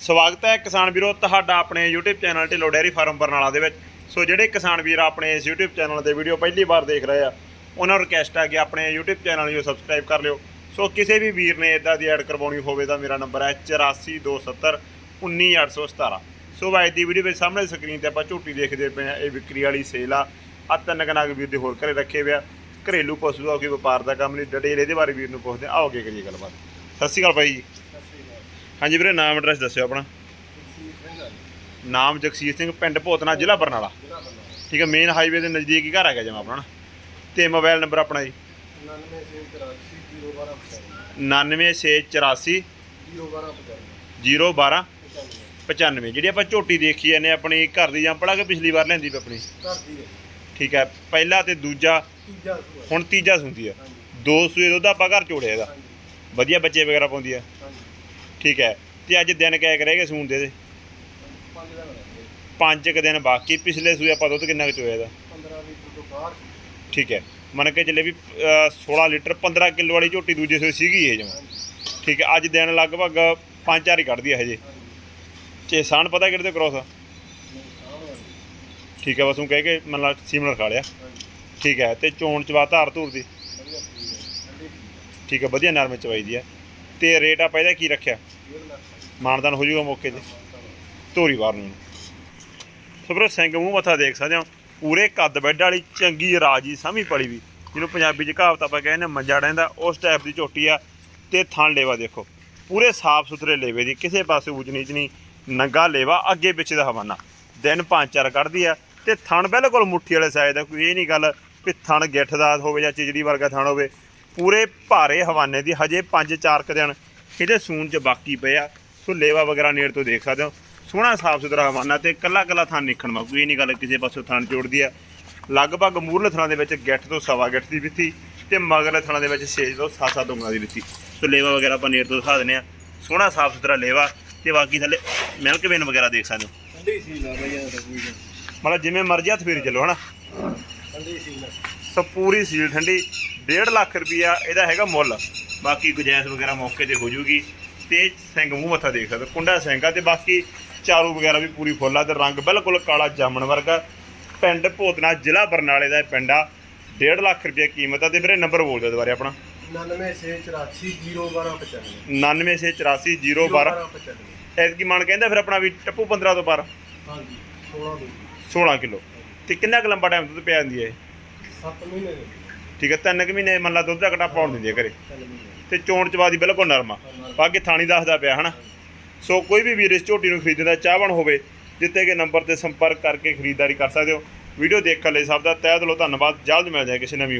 ਸਵਾਗਤ ਹੈ ਕਿਸਾਨ ਵੀਰੋ ਤੁਹਾਡਾ ਆਪਣੇ YouTube channel Dhillon dairy farm Barnala ਦੇ ਵਿੱਚ। ਸੋ ਜਿਹੜੇ ਕਿਸਾਨ ਵੀਰ ਆਪਣੇ ਇਸ YouTube ਚੈਨਲ ਤੇ ਵੀਡੀਓ ਪਹਿਲੀ ਵਾਰ ਦੇਖ ਰਹੇ ਆ, ਉਹਨਾਂ ਨੂੰ ਰਿਕਵੈਸਟ ਆ ਕਿ ਆਪਣੇ YouTube ਚੈਨਲ ਨੂੰ ਸਬਸਕ੍ਰਾਈਬ ਕਰ ਲਿਓ। ਸੋ ਕਿਸੇ ਵੀ ਵੀਰ ਨੇ ਇਦਾਂ ਦੀ ਐਡ ਕਰਵਾਉਣੀ ਹੋਵੇ ਤਾਂ ਮੇਰਾ ਨੰਬਰ ਹੈ 8427 19817 ਸੋ ਬਾਈ ਦੀ ਵੀਡੀਓ ਵਿੱਚ ਸਾਹਮਣੇ ਸਕਰੀਨ ਤੇ ਆਪਾਂ ਝੋਟੀ ਦੇਖਦੇ ਪਏ ਆ, ਇਹ ਵਿਕਰੀ ਵਾਲੀ ਸੇਲ ਆ। ਆ ਤਿੰਨ ਕਨਾਗ ਵੀਰ ਦੇ ਹੋਰ ਘਰੇ ਰੱਖੇ ਹੋਏ ਘਰੇਲੂ ਪਸ਼ੂ ਆ, ਕੋਈ ਵਪਾਰ ਦਾ ਕੰਮ ਨਹੀਂ। ਡਟੇਲ ਇਹਦੇ ਬਾਰੇ ਵੀਰ ਨੂੰ ਪੁੱਛਦੇ ਆ। ਆਓ ਅੱਗੇ ਕਰੀਏ ਗੱਲਬਾਤ। ਸਤਿ ਸ਼੍ਰੀ ਅਕਾਲ ਭਾਈ ਜੀ। ਹਾਂਜੀ ਵੀਰੇ, ਨਾਮ ਐਡਰੈਸ ਦੱਸਿਓ ਆਪਣਾ। ਨਾਮ ਜਗਸੀਰ ਸਿੰਘ, ਪਿੰਡ ਭੋਤਨਾ, ਜ਼ਿਲ੍ਹਾ ਬਰਨਾਲਾ। ਠੀਕ ਹੈ ਮੇਨ ਹਾਈਵੇ ਦੇ ਨਜ਼ਦੀਕ ਹੀ ਘਰ ਹੈਗਾ ਜਮਾ ਆਪਣਾ ਨਾ। ਤੇ ਮੋਬਾਈਲ ਨੰਬਰ ਆਪਣਾ ਜੀ। 99684 012 95 ਜਿਹੜੀ ਆਪਾਂ ਝੋਟੀ ਦੇਖੀ ਜਾਂਦੇ ਆਪਣੀ ਘਰ ਦੀ ਜੰਪੜਾ ਕਿ ਪਿਛਲੀ ਵਾਰ ਲੈਂਦੀ ਪਈ ਆਪਣੀ। ਠੀਕ ਹੈ, ਪਹਿਲਾ ਤੇ ਦੂਜਾ, ਹੁਣ ਤੀਜਾ ਸੁੰਦੀ ਆ ਦੋ ਸੂਏ ਦੁੱਧ ਆਪਾਂ ਘਰ ਚੋੜਿਆ ਇਹਦਾ ਵਧੀਆ ਬੱਚੇ ਵਗੈਰਾ ਪਾਉਂਦੀ ਆ ਠੀਕ ਹੈ। ਤੇ ਅੱਜ ਦਿਨ ਕਿਆ ਕਰੇਗੇ ਸੂਣ ਦੇ ਦੇ? ਪੰਜ ਕੁ ਦਿਨ ਬਾਕੀ। ਪਿਛਲੇ ਸੂਏ ਆਪਾਂ ਦੁੱਧ ਕਿੰਨਾ ਕੁ ਚੋਇਆ ਇਹਦਾ ਠੀਕ ਹੈ। ਮੰਨ ਕੇ ਚੱਲੇ ਵੀ ਅਹ, 16 ਲੀਟਰ 15 ਕਿਲੋ ਵਾਲੀ ਝੋਟੀ ਦੂਜੇ ਸੂਏ ਸੀਗੀ ਇਹ ਜਮਾ। ਠੀਕ ਹੈ ਅੱਜ ਦਿਨ ਲਗਭਗ ਪੰਜ ਚਾਰ ਹੀ ਕੱਢਦੀ ਹੈ ਹਜੇ। ਤੇ ਸਾਨ ਪਤਾ ਕਿਹੜੇ ਤੇ ਕ੍ਰੋਸ ਆ? ਠੀਕ ਹੈ ਬਸ ਉਹ ਕਹਿ ਕੇ ਮੰਨ ਲਾ ਸੀਮਨ ਖਾ ਲਿਆ। ਠੀਕ ਹੈ ਤੇ ਚੋਣ ਚਵਾ ਧਾਰ ਧੂਰ ਦੀ। ਠੀਕ ਹੈ ਵਧੀਆ ਨਰਮ ਚਵਾਈ ਦੀ ਹੈ। ਤੇ ਰੇਟ ਆਪਾਂ ਇਹਦਾ ਕੀ ਰੱਖਿਆ? ਮਾਨਦਾਨ ਹੋ ਜਾਊਗਾ ਮੌਕੇ ਤੇ। ਧੋਰੀ ਵਾਰ ਨੂੰ। ਸੋ ਵੀਰੋ ਸਿੰਘ ਮੂੰਹ ਮੱਥਾ ਦੇਖ ਸਕਦੇ ਹੋ। ਪੂਰੇ ਕੱਦ ਬੈੱਡ ਵਾਲੀ ਚੰਗੀ ਰਾਜੀ ਸਾਮੀ ਪਲੀ ਵੀ। ਜਿਹਨੂੰ ਪੰਜਾਬੀ ਚ ਕਹਾਵਤ ਆਪਾਂ ਕਹਿੰਦੇ ਮੰਜਾ ਡੈਂਦਾ ਉਸ ਟਾਈਪ ਦੀ ਝੋਟੀ ਆ। ਤੇ ਥਣ ਲੇਵਾ ਦੇਖੋ। ਪੂਰੇ ਸਾਫ਼ ਸੁਥਰੇ ਲੇਵੇ ਦੀ, ਕਿਸੇ ਪਾਸੇ ਊਚ ਨੀਚ ਨਹੀਂ ਨੰਗਾ ਲੇਵਾ, ਅੱਗੇ ਪਿੱਛੇ ਦਾ ਹਵਾਨਾ। ਦਿਨ ਪੰਜ ਚਾਰ ਕੱਢਦੀ ਆ। ਤੇ ਥਣ ਬਿਲਕੁਲ ਮੁੱਠੀ ਵਾਲੇ ਸਾਈਜ਼ ਦਾ, ਕੋਈ ਇਹ ਨਹੀਂ ਗੱਲ ਵੀ ਥਣ ਗਿੱਠ ਦਾ ਹੋਵੇ ਜਾਂ ਚਿਜੜੀ ਵਰਗਾ ਥਣ ਹੋਵੇ। ਪੂਰੇ ਭਾਰੇ ਹਵਾਨੇ ਦੀ, ਹਜੇ 5-4 ਕ ਦਿਨ ਇਹਦੇ ਸੂਨ ਚ ਬਾਕੀ ਪਏ ਆ। ਸੋ ਲੇਵਾ ਵਗੈਰਾ ਨੇੜ ਤੋਂ ਦੇਖ ਸਕਦੇ ਹੋ। ਸੋਹਣਾ ਸਾਫ਼ ਸੁਥਰਾ ਹਵਾਨਾ ਤੇ ਕੱਲਾ ਕੱਲਾ ਥਣ ਨਿਕਣ ਵਾ ਕੋਈ ਨਹੀਂ ਗੱਲ ਕਿਸੇ ਪਾਸੋਂ ਥਣ ਜੋੜਦੀ ਆ। ਲਗਭਗ ਮੂਰਲੇ ਥਣਾਂ ਦੇ ਵਿੱਚ ਗਿੱਠ ਤੋਂ ਸਵਾ ਗਿੱਠ ਦੀ ਵਿੱਥੀ ਤੇ ਮਗਰਲੇ ਥਣਾਂ ਦੇ ਵਿੱਚ 6 ਤੋਂ 7-7 ਉਂਗਲਾਂ ਦੀ ਵਿੱਥੀ। ਸੋ ਲੇਵਾ ਵਗੈਰਾ ਆਪਾਂ ਨੇੜ ਤੋਂ ਦਿਖਾ ਦਿੰਦੇ ਆ। ਸੋਹਣਾ ਸਾਫ਼ ਸੁਥਰਾ ਲੇਵਾ ਤੇ ਬਾਕੀ ਥੱਲੇ ਮਿਲਕ ਵੇਨ ਵਗੈਰਾ ਦੇਖ ਸਕਦੇ ਹੋ। ਮਤਲਬ ਜਿਵੇਂ ਮਰਜ਼ੀ ਹੱਥ ਫੇਰੀ ਚੱਲੋ ਹਨਾ। ਸੋ ਪੂਰੀ ਸੀਲ ਠੰਡੀ। 1.5 ਲੱਖ ਰੁਪਿਆ ਇਹਦਾ ਹੈਗਾ ਮੁੱਲ। ਬਾਕੀ ਗੁਜਾਇਸ਼ ਵਗੈਰਾ ਮੌਕੇ ਤੇ ਹੋ ਜੂਗੀ ਤੇ ਸਿੰਘ ਮੂੰਹ ਮੱਥਾ ਦੇਖ ਸਕਦੇ। ਕੁੰਡਾ ਸਿੰਘ ਆ ਤੇ ਬਾਕੀ ਚਾਰੂ ਵਗੈਰਾ ਵੀ ਪੂਰੀ ਫੁੱਲ ਆ ਤੇ ਰੰਗ ਬਿਲਕੁਲ ਕਾਲਾ ਜਾਮਣ ਵਰਗਾ। ਪਿੰਡ ਭੋਤਨਾ ਜ਼ਿਲ੍ਹਾ ਬਰਨਾਲੇ ਦਾ ਇਹ ਪਿੰਡ ਆ। 1.5 ਲੱਖ ਰੁਪਏ ਕੀਮਤ ਆ ਤੇ ਵੀਰੇ ਨੰਬਰ ਬੋਲ ਦਿਓ ਦੁਬਾਰੇ ਆਪਣਾ। 968402 ਐਤਕੀ ਮਨ ਕਹਿੰਦਾ ਫਿਰ ਆਪਣਾ ਵੀ ਟੱਪੂ 15 ਤੋਂ ਬਾਹਰ 16 ਕਿਲੋ। ਤੇ ਕਿੰਨਾ ਕੁ ਲੰਬਾ ਟਾਈਮ ਦੁੱਧ ਪਿਆ ਜਾਂਦੀ ਹੈ ਇਹ? ਠੀਕ ਹੈ ਤਿੰਨ ਕੁ ਮਹੀਨੇ ਮੰਨ ਲਾ ਦੁੱਧ ਦਾ ਘਟਾ ਪਾਉਣ ਦਿੰਦੀ ਹੈ ਘਰੇ। ਤੇ ਚੋਣ ਚਵਾ ਦੀ ਬਿਲਕੁਲ ਨਰਮ ਆ। ਬਾਕੀ ਥਾਣੀ ਦੱਸਦਾ ਪਿਆ, ਹਨਾ? ਸੋ ਕੋਈ ਵੀ ਵੀਰ ਇਸ ਝੋਟੀ ਨੂੰ ਖਰੀਦਣ ਦਾ ਚਾਹਵਣ ਹੋਵੇ ਦਿੱਤੇ ਗਏ ਨੰਬਰ ਤੇ ਸੰਪਰਕ ਕਰਕੇ ਖਰੀਦਦਾਰੀ ਕਰ ਸਕਦੇ ਹੋ। ਵੀਡੀਓ ਦੇਖਣ ਲਈ ਸਭ ਦਾ ਤਹਿ ਦਿਲੋਂ ਧੰਨਵਾਦ। ਜਲਦ ਮਿਲਦੇ ਹਾਂ ਕਿਸੇ ਨਵੀਂ